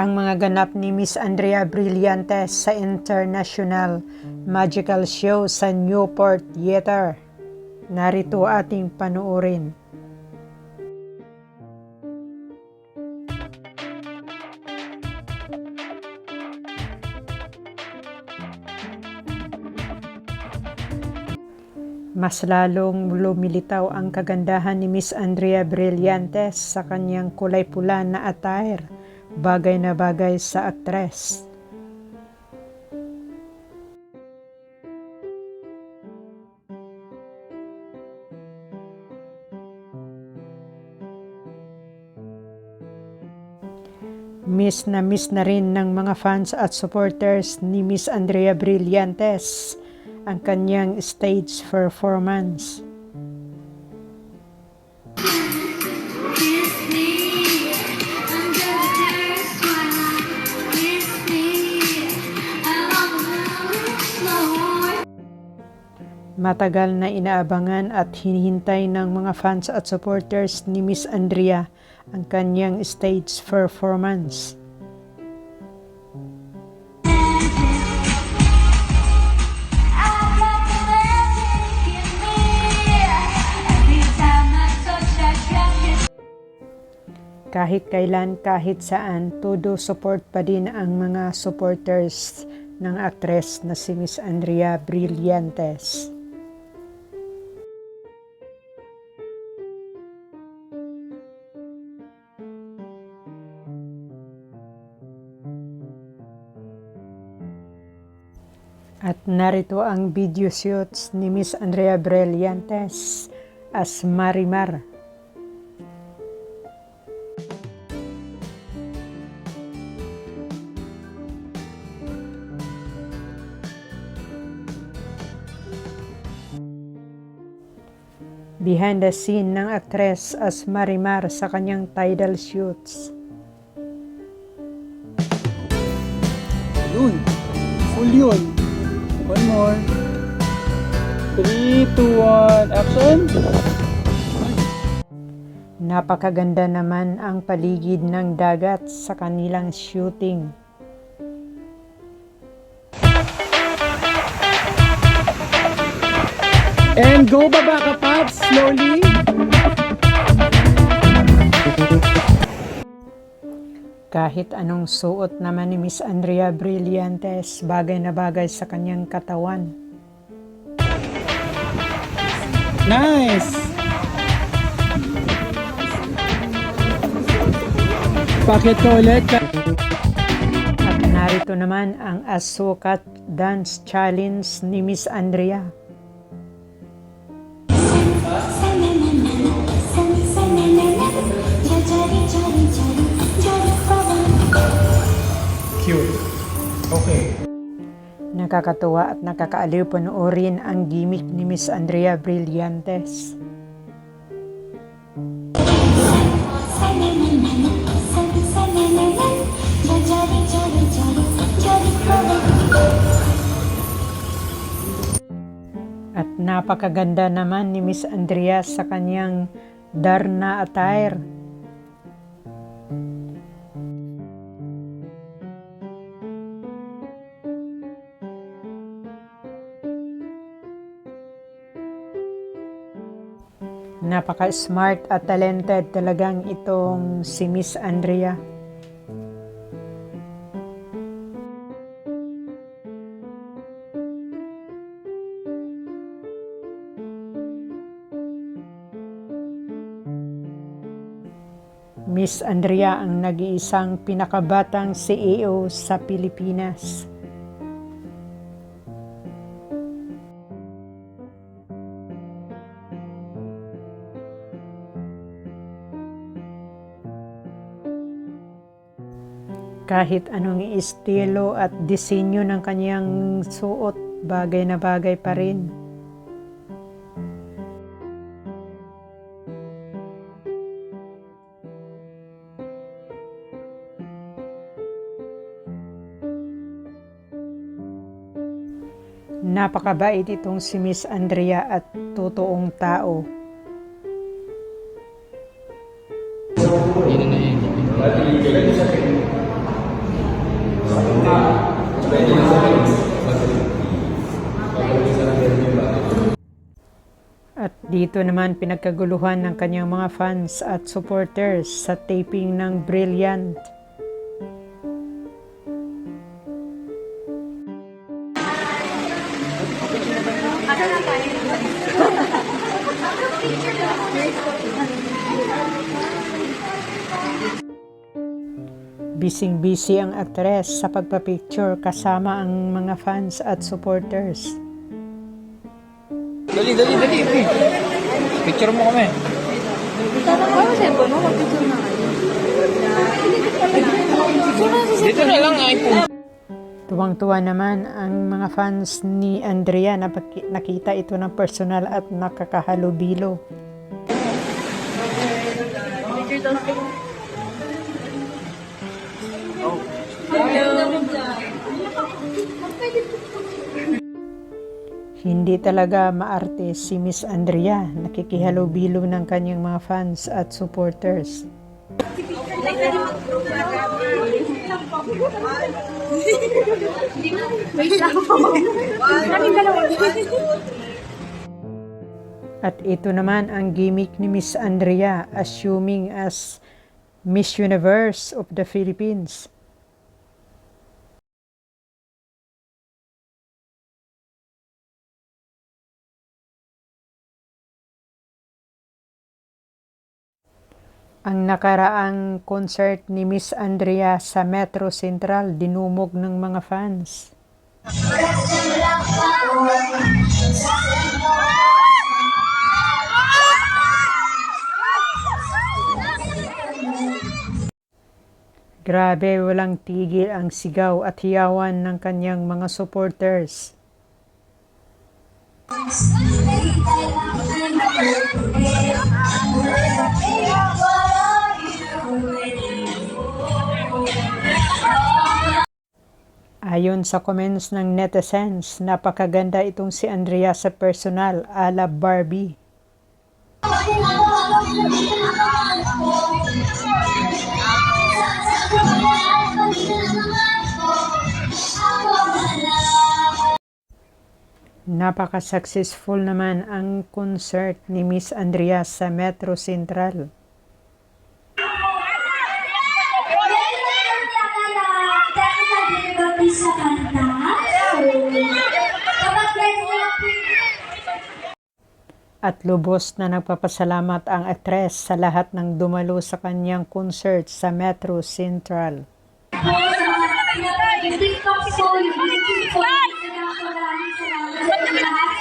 ang mga ganap ni Miss Andrea Brillantes sa International Magical Show sa Newport Theater. Narito ating panuorin. Mas lalong lumilitaw ang kagandahan ni Miss Andrea Brillantes sa kanyang kulay pula na attire, bagay na bagay sa aktres. Miss na miss na rin ng mga fans at supporters ni Miss Andrea Brillantes ang kanyang stage performance. Matagal na inaabangan at hinihintay ng mga fans at supporters ni Miss Andrea ang kanyang stage performance. Kahit kailan, kahit saan, todo support pa din ang mga supporters ng aktres na si Miss Andrea Brillantes. At narito ang video shoots ni Miss Andrea Brillantes as Marimar. Behind the scene ng aktres as Marimar sa kanyang tidal shoots. Yun. Full yun. One more. 3, 2, 1, action! Napakaganda naman ang paligid ng dagat sa kanilang shooting. And go baba ka, slowly. Kahit anong suot naman ni Miss Andrea Brillantes, bagay na bagay sa kanyang katawan. Nice! Pakit ka ulit. At narito naman ang Asukat Dance Challenge ni Miss Andrea. Cute. Okay. Nakakatuwa at nakakaaliw panoorin ang gimmick ni Miss Andrea Brillantes. At napakaganda naman ni Miss Andrea sa kanyang Darna attire. Napaka-smart at talented talagang itong si Miss Andrea. Miss Andrea ang nag-iisang pinakabatang CEO sa Pilipinas. Kahit anong estilo at disenyo ng kanyang suot, bagay na bagay pa rin. Napakabait itong si Miss Andrea at totoong tao. At dito naman pinagkaguluhan ng kanyang mga fans at supporters sa taping ng Brilliant. Bising-busy ang aktres sa pagpapicture kasama ang mga fans at supporters. Dali, dali, dali. Picture mo kami. Dito na lang iPhone. Tuwang-tuwa naman ang mga fans ni Andrea na nakita ito ng personal at nakakahalubilo. Hindi talaga maarte si Miss Andrea, nakikihalubilo ng kanyang mga fans at supporters. At ito naman ang gimmick ni Miss Andrea assuming as Miss Universe of the Philippines. Ang nakaraang concert ni Miss Andrea sa Metro Central dinumog ng mga fans. Grabe, walang tigil ang sigaw at hiyawan ng kanyang mga supporters. Ayon sa comments ng netizens, napakaganda itong si Andrea sa personal, ala Barbie. Napaka-successful naman ang concert ni Miss Andrea sa Metro Central. Bisa kanta? At lubos na nagpapasalamat ang aktres sa lahat ng dumalo sa kanyang concert sa Metro Central. Yung TikTok ko, yung YouTube ko, maraming salamat sa